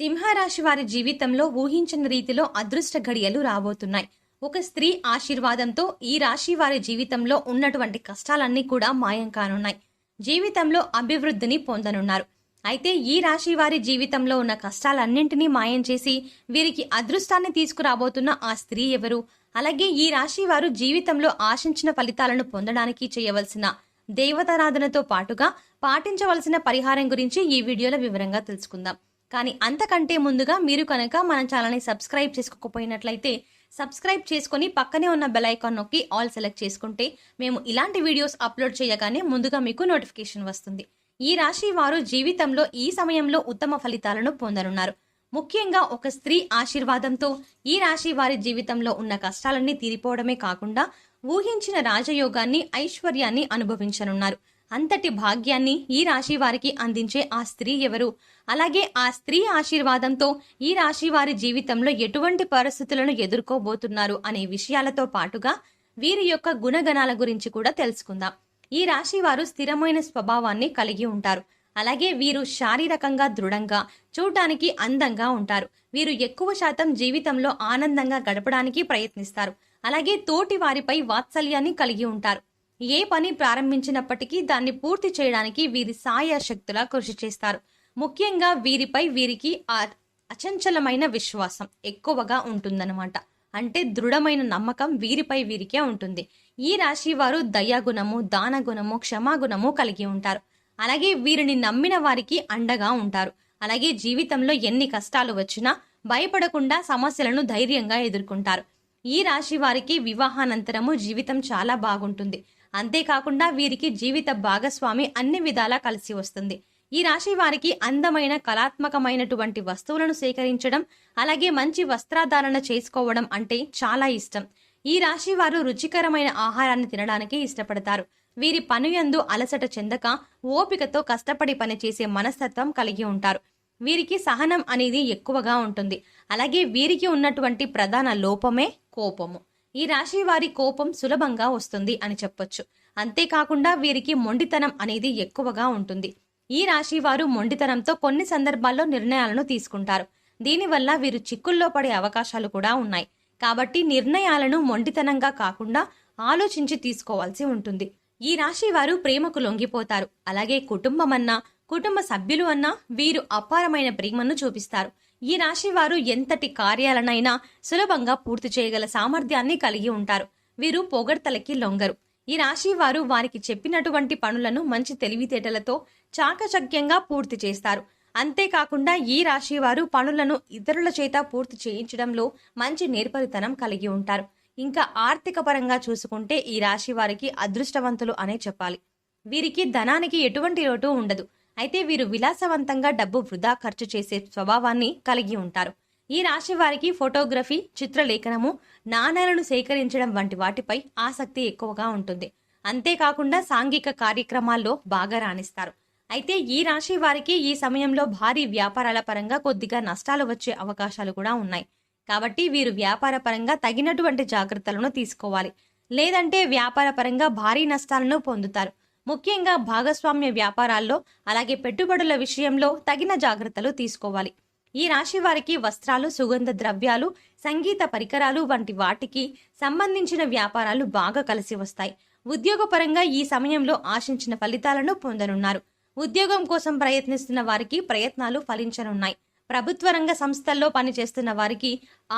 సింహరాశి వారి జీవితంలో ఊహించిన రీతిలో అదృష్ట ఘడియలు రాబోతున్నాయి. ఒక స్త్రీ ఆశీర్వాదంతో ఈ రాశి వారి జీవితంలో ఉన్నటువంటి కష్టాలన్నీ కూడా మాయం కానున్నాయి. జీవితంలో అభివృద్ధిని పొందనున్నారు. అయితే ఈ రాశి వారి జీవితంలో ఉన్న కష్టాలన్నింటినీ మాయం చేసి వీరికి అదృష్టాన్ని తీసుకురాబోతున్న ఆ స్త్రీ ఎవరు? అలాగే ఈ రాశి వారు జీవితంలో ఆశించిన ఫలితాలను పొందడానికి చేయవలసిన దేవతారాధనతో పాటుగా పాటించవలసిన పరిహారం గురించి ఈ వీడియోలో వివరంగా తెలుసుకుందాం. కానీ అంతకంటే ముందుగా మీరు కనుక మన ఛానల్ని సబ్స్క్రైబ్ చేసుకోకపోయినట్లయితే సబ్స్క్రైబ్ చేసుకుని పక్కనే ఉన్న బెల్ ఐకాన్ నొక్కి ఆల్ సెలెక్ట్ చేసుకుంటే మేము ఇలాంటి వీడియోస్ అప్లోడ్ చేయగానే ముందుగా మీకు నోటిఫికేషన్ వస్తుంది. ఈ రాశి వారు జీవితంలో ఈ సమయంలో ఉత్తమ ఫలితాలను పొందనున్నారు. ముఖ్యంగా ఒక స్త్రీ ఆశీర్వాదంతో ఈ రాశి వారి జీవితంలో ఉన్న కష్టాలన్నీ తీరిపోవడమే కాకుండా ఊహించిన రాజయోగాన్ని ఐశ్వర్యాన్ని అనుభవించనున్నారు. అంతటి భాగ్యాన్ని ఈ రాశి వారికి అందించే ఆ స్త్రీ ఎవరు? అలాగే ఆ స్త్రీ ఆశీర్వాదంతో ఈ రాశి వారి జీవితంలో ఎటువంటి పరిస్థితులను ఎదుర్కోబోతున్నారు అనే విషయాలతో పాటుగా వీరి యొక్క గుణగణాల గురించి కూడా తెలుసుకుందాం. ఈ రాశి వారు స్థిరమైన స్వభావాన్ని కలిగి ఉంటారు. అలాగే వీరు శారీరకంగా దృఢంగా చూడటానికి అందంగా ఉంటారు. వీరు ఎక్కువ శాతం జీవితంలో ఆనందంగా గడపడానికి ప్రయత్నిస్తారు. అలాగే తోటి వారిపై వాత్సల్యాన్ని కలిగి ఉంటారు. ఏ పని ప్రారంభించినప్పటికీ దాన్ని పూర్తి చేయడానికి వీరి సాయశక్తులా కృషి చేస్తారు. ముఖ్యంగా వీరిపై వీరికి ఆ అచంచలమైన విశ్వాసం ఎక్కువగా ఉంటుందన్నమాట. అంటే దృఢమైన నమ్మకం వీరిపై వీరికే ఉంటుంది. ఈ రాశి వారు దయాగుణము దానగుణము క్షమాగుణము కలిగి ఉంటారు. అలాగే వీరిని నమ్మిన వారికి అండగా ఉంటారు. అలాగే జీవితంలో ఎన్ని కష్టాలు వచ్చినా భయపడకుండా సమస్యలను ధైర్యంగా ఎదుర్కొంటారు. ఈ రాశి వారికి వివాహానంతరము జీవితం చాలా బాగుంటుంది. అంతేకాకుండా వీరికి జీవిత భాగస్వామి అన్ని విధాలా కలిసి వస్తుంది. ఈ రాశి వారికి అందమైన కళాత్మకమైనటువంటి వస్తువులను సేకరించడం అలాగే మంచి వస్త్రాధారణ చేసుకోవడం అంటే చాలా ఇష్టం. ఈ రాశి వారు రుచికరమైన ఆహారాన్ని తినడానికి ఇష్టపడతారు. వీరి పనుయందు అలసట చెందక ఓపికతో కష్టపడి పనిచేసే మనస్తత్వం కలిగి ఉంటారు. వీరికి సహనం అనేది ఎక్కువగా ఉంటుంది. అలాగే వీరికి ఉన్నటువంటి ప్రధాన లోపమే కోపము. ఈ రాశి వారి కోపం సులభంగా వస్తుంది అని చెప్పొచ్చు. అంతేకాకుండా వీరికి మొండితనం అనేది ఎక్కువగా ఉంటుంది. ఈ రాశి వారు మొండితనంతో కొన్ని సందర్భాల్లో నిర్ణయాలను తీసుకుంటారు. దీనివల్ల వీరు చిక్కుల్లో పడే అవకాశాలు కూడా ఉన్నాయి. కాబట్టి నిర్ణయాలను మొండితనంగా కాకుండా ఆలోచించి తీసుకోవాల్సి ఉంటుంది. ఈ రాశి వారు ప్రేమకు లొంగిపోతారు. అలాగే కుటుంబం అన్నా కుటుంబ సభ్యులు అన్నా వీరు అపారమైన ప్రేమను చూపిస్తారు. ఈ రాశి వారు ఎంతటి కార్యాలనైనా సులభంగా పూర్తి చేయగల సామర్థ్యాన్ని కలిగి ఉంటారు. వీరు పొగడ్తలకి లొంగరు. ఈ రాశి వారు వారికి చెప్పినటువంటి పనులను మంచి తెలివితేటలతో చాకచక్యంగా పూర్తి చేస్తారు. అంతేకాకుండా ఈ రాశి వారు పనులను ఇతరుల చేత పూర్తి చేయించడంలో మంచి నేర్పరితనం కలిగి ఉంటారు. ఇంకా ఆర్థిక పరంగా చూసుకుంటే ఈ రాశి వారికి అదృష్టవంతులు అనే చెప్పాలి. వీరికి ధనానికి ఎటువంటి లోటు ఉండదు. అయితే వీరు విలాసవంతంగా డబ్బు వృధా ఖర్చు చేసే స్వభావాన్ని కలిగి ఉంటారు. ఈ రాశి వారికి ఫోటోగ్రఫీ చిత్రలేఖనము నాణేలను సేకరించడం వంటి వాటిపై ఆసక్తి ఎక్కువగా ఉంటుంది. అంతేకాకుండా సాంఘిక కార్యక్రమాల్లో బాగా రాణిస్తారు. అయితే ఈ రాశి వారికి ఈ సమయంలో భారీ వ్యాపారాల పరంగా కొద్దిగా నష్టాలు వచ్చే అవకాశాలు కూడా ఉన్నాయి. కాబట్టి వీరు వ్యాపార పరంగా తగినటువంటి జాగ్రత్తలను తీసుకోవాలి. లేదంటే వ్యాపార పరంగా భారీ నష్టాలను పొందుతారు. ముఖ్యంగా భాగస్వామ్య వ్యాపారాల్లో అలాగే పెట్టుబడుల విషయంలో తగిన జాగ్రత్తలు తీసుకోవాలి. ఈ రాశి వారికి వస్త్రాలు సుగంధ ద్రవ్యాలు సంగీత పరికరాలు వంటి వాటికి సంబంధించిన వ్యాపారాలు బాగా కలిసి వస్తాయి. ఉద్యోగపరంగా ఈ సమయంలో ఆశించిన ఫలితాలను పొందనున్నారు. ఉద్యోగం కోసం ప్రయత్నిస్తున్న వారికి ప్రయత్నాలు ఫలించనున్నాయి. ప్రభుత్వ రంగ సంస్థల్లో పనిచేస్తున్న వారికి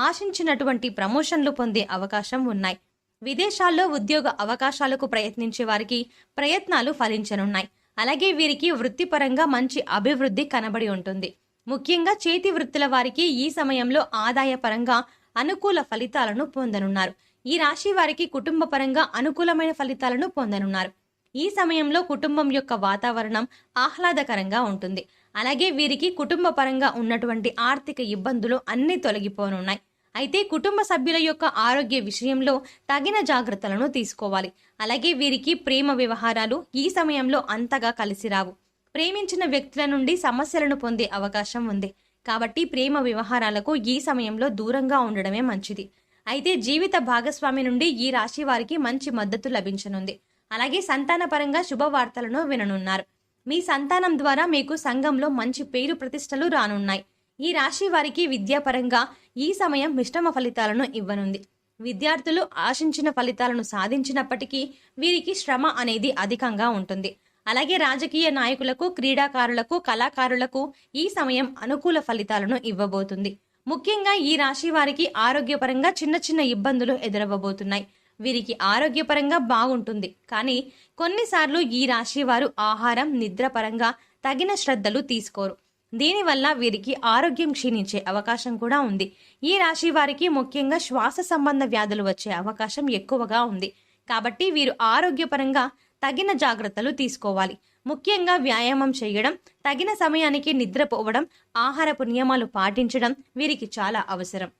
ఆశించినటువంటి ప్రమోషన్లు పొందే అవకాశం ఉన్నాయి. విదేశాల్లో ఉద్యోగ అవకాశాలకు ప్రయత్నించే వారికి ప్రయత్నాలు ఫలించనున్నాయి. అలాగే వీరికి వృత్తిపరంగా మంచి అభివృద్ధి కనబడి ఉంటుంది. ముఖ్యంగా చేతి వృత్తుల వారికి ఈ సమయంలో ఆదాయపరంగా అనుకూల ఫలితాలను పొందనున్నారు. ఈ రాశి వారికి కుటుంబ పరంగా అనుకూలమైన ఫలితాలను పొందనున్నారు. ఈ సమయంలో కుటుంబం యొక్క వాతావరణం ఆహ్లాదకరంగా ఉంటుంది. అలాగే వీరికి కుటుంబ పరంగా ఉన్నటువంటి ఆర్థిక ఇబ్బందులు అన్ని తొలగిపోనున్నాయి. అయితే కుటుంబ సభ్యుల యొక్క ఆరోగ్య విషయంలో తగిన జాగ్రత్తలను తీసుకోవాలి. అలాగే వీరికి ప్రేమ వ్యవహారాలు ఈ సమయంలో అంతగా కలిసి రావు. ప్రేమించిన వ్యక్తుల నుండి సమస్యలను పొందే అవకాశం ఉంది. కాబట్టి ప్రేమ వ్యవహారాలకు ఈ సమయంలో దూరంగా ఉండడమే మంచిది. అయితే జీవిత భాగస్వామి నుండి ఈ రాశి వారికి మంచి మద్దతు లభించనుంది. అలాగే సంతానపరంగా శుభవార్తలను విననున్నారు. మీ సంతానం ద్వారా మీకు సంఘంలో మంచి పేరు ప్రతిష్టలు రానున్నాయి. ఈ రాశి వారికి విద్యాపరంగా ఈ సమయం మిశ్రమ ఫలితాలను ఇవ్వనుంది. విద్యార్థులు ఆశించిన ఫలితాలను సాధించినప్పటికీ వీరికి శ్రమ అనేది అధికంగా ఉంటుంది. అలాగే రాజకీయ నాయకులకు క్రీడాకారులకు కళాకారులకు ఈ సమయం అనుకూల ఫలితాలను ఇవ్వబోతుంది. ముఖ్యంగా ఈ రాశి వారికి ఆరోగ్యపరంగా చిన్న చిన్న ఇబ్బందులు ఎదురవ్వబోతున్నాయి. వీరికి ఆరోగ్యపరంగా బాగుంటుంది. కానీ కొన్నిసార్లు ఈ రాశి వారు ఆహారం నిద్రపరంగా తగిన శ్రద్ధలు తీసుకోరు. దీనివల్ల వీరికి ఆరోగ్యం క్షీణించే అవకాశం కూడా ఉంది. ఈ రాశి వారికి ముఖ్యంగా శ్వాస సంబంధ వ్యాధులు వచ్చే అవకాశం ఎక్కువగా ఉంది. కాబట్టి వీరు ఆరోగ్యపరంగా తగిన జాగ్రత్తలు తీసుకోవాలి. ముఖ్యంగా వ్యాయామం చేయడం తగిన సమయానికి నిద్రపోవడం ఆహారపు నియమాలు పాటించడం వీరికి చాలా అవసరం.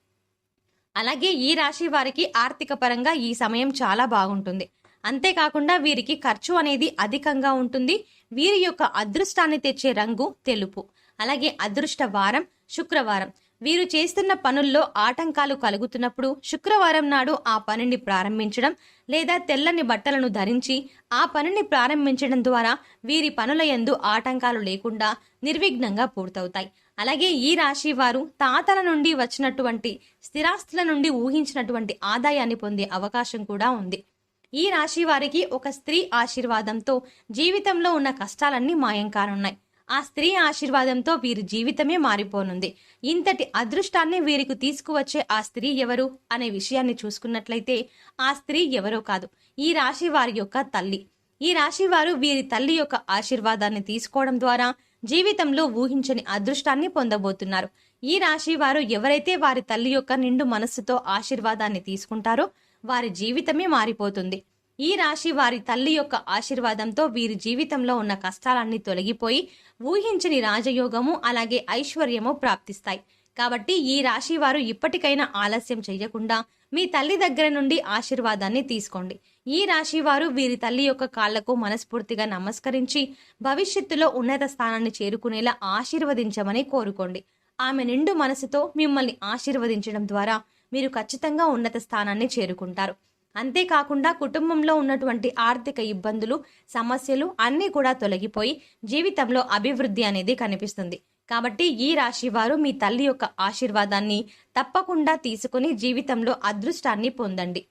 అలాగే ఈ రాశి వారికి ఆర్థిక పరంగా ఈ సమయం చాలా బాగుంటుంది. అంతేకాకుండా వీరికి ఖర్చు అనేది అధికంగా ఉంటుంది. వీరి యొక్క అదృష్టాన్ని తెచ్చే రంగు తెలుపు. అలాగే అదృష్ట వారం శుక్రవారం. వీరు చేస్తున్న పనుల్లో ఆటంకాలు కలుగుతున్నప్పుడు శుక్రవారం నాడు ఆ పనిని ప్రారంభించడం లేదా తెల్లని బట్టలను ధరించి ఆ పనిని ప్రారంభించడం ద్వారా వీరి పనుల యందు ఆటంకాలు లేకుండా నిర్విఘ్నంగా పూర్తవుతాయి. అలాగే ఈ రాశి వారు తాతల నుండి వచ్చినటువంటి స్థిరాస్తుల నుండి ఊహించినటువంటి ఆదాయాన్ని పొందే అవకాశం కూడా ఉంది. ఈ రాశి వారికి ఒక స్త్రీ ఆశీర్వాదంతో జీవితంలో ఉన్న కష్టాలన్నీ మాయం కానున్నాయి. ఆ స్త్రీ ఆశీర్వాదంతో వీరి జీవితమే మారిపోనుంది. ఇంతటి అదృష్టాన్ని వీరికి తీసుకువచ్చే ఆ స్త్రీ ఎవరు అనే విషయాన్ని చూసుకున్నట్లయితే ఆ స్త్రీ ఎవరో కాదు ఈ రాశి వారి యొక్క తల్లి. ఈ రాశి వారు వీరి తల్లి యొక్క ఆశీర్వాదాన్ని తీసుకోవడం ద్వారా జీవితంలో ఊహించని అదృష్టాన్ని పొందబోతున్నారు. ఈ రాశి వారు ఎవరైతే వారి తల్లి యొక్క నిండు మనస్సుతో ఆశీర్వాదాన్ని తీసుకుంటారో వారి జీవితమే మారిపోతుంది. ఈ రాశి వారి తల్లి యొక్క ఆశీర్వాదంతో వీరి జీవితంలో ఉన్న కష్టాలన్నీ తొలగిపోయి ఊహించని రాజయోగము అలాగే ఐశ్వర్యము ప్రాప్తిస్తాయి. కాబట్టి ఈ రాశి వారు ఇప్పటికైనా ఆలస్యం చేయకుండా మీ తల్లి దగ్గర నుండి ఆశీర్వాదాన్ని తీసుకోండి. ఈ రాశి వారు వీరి తల్లి యొక్క కాళ్ళకు మనస్ఫూర్తిగా నమస్కరించి భవిష్యత్తులో ఉన్నత స్థానాన్ని చేరుకునేలా ఆశీర్వదించమని కోరుకోండి. ఆమె నిండు మనసుతో మిమ్మల్ని ఆశీర్వదించడం ద్వారా మీరు ఖచ్చితంగా ఉన్నత స్థానాన్ని చేరుకుంటారు. అంతేకాకుండా కుటుంబంలో ఉన్నటువంటి ఆర్థిక ఇబ్బందులు సమస్యలు అన్నీ కూడా తొలగిపోయి జీవితంలో అభివృద్ధి అనేది కనిపిస్తుంది. కాబట్టి ఈ రాశి వారు మీ తల్లి యొక్క ఆశీర్వాదాన్ని తప్పకుండా తీసుకుని జీవితంలో అదృష్టాన్ని పొందండి.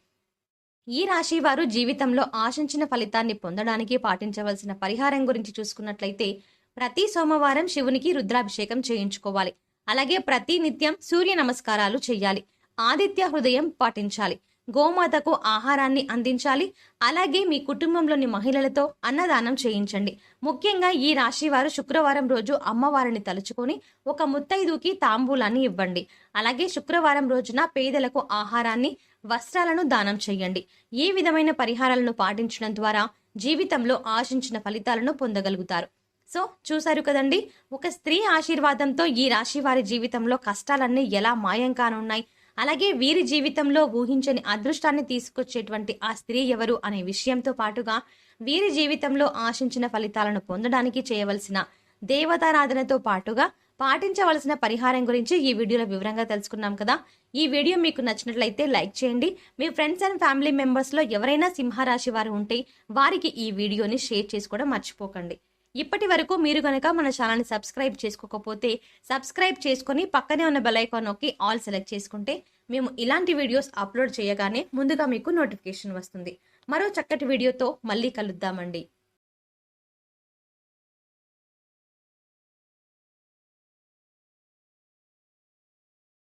ఈ రాశి వారు జీవితంలో ఆశించిన ఫలితాన్ని పొందడానికి పాటించవలసిన పరిహారం గురించి చూసుకున్నట్లయితే ప్రతి సోమవారం శివునికి రుద్రాభిషేకం చేయించుకోవాలి. అలాగే ప్రతి నిత్యం సూర్య నమస్కారాలు చేయాలి. ఆదిత్య హృదయం పాటించాలి. గోమాతకు ఆహారాన్ని అందించాలి. అలాగే మీ కుటుంబంలోని మహిళలతో అన్నదానం చేయించండి. ముఖ్యంగా ఈ రాశి వారు శుక్రవారం రోజు అమ్మవారిని తలుచుకొని ఒక ముత్తైదుకి తాంబూలాన్ని ఇవ్వండి. అలాగే శుక్రవారం రోజున పేదలకు ఆహారాన్ని వస్త్రాలను దానం చేయండి. ఏ విధమైన పరిహారాలను పాటించడం ద్వారా జీవితంలో ఆశించిన ఫలితాలను పొందగలుగుతారు. సో చూశారు కదండి? ఒక స్త్రీ ఆశీర్వాదంతో ఈ రాశి వారి జీవితంలో కష్టాలన్నీ ఎలా మాయం కానున్నాయి? అలాగే వీరి జీవితంలో ఊహించని అదృష్టాన్ని తీసుకొచ్చేటువంటి ఆ స్త్రీ ఎవరు అనే విషయంతో పాటుగా వీరి జీవితంలో ఆశించిన ఫలితాలను పొందడానికి చేయవలసిన దేవతారాధనతో పాటుగా పాటించవలసిన పరిహారం గురించి ఈ వీడియోలో వివరంగా తెలుసుకున్నాం కదా. ఈ వీడియో మీకు నచ్చినట్లయితే లైక్ చేయండి. మీ ఫ్రెండ్స్ అండ్ ఫ్యామిలీ మెంబర్స్లో ఎవరైనా సింహరాశి వారు ఉంటే వారికి ఈ వీడియోని షేర్ చేసుకోవడం మర్చిపోకండి. ఇప్పటి వరకు మీరు కనుక మన ఛానల్ని సబ్స్క్రైబ్ చేసుకోకపోతే సబ్స్క్రైబ్ చేసుకొని పక్కనే ఉన్న బెల్ ఐకాన్ నొక్కి ఆల్ సెలెక్ట్ చేసుకుంటే మేము ఇలాంటి వీడియోస్ అప్లోడ్ చేయగానే ముందుగా మీకు నోటిఫికేషన్ వస్తుంది. మరో చక్కటి వీడియోతో మళ్ళీ కలుద్దామండి.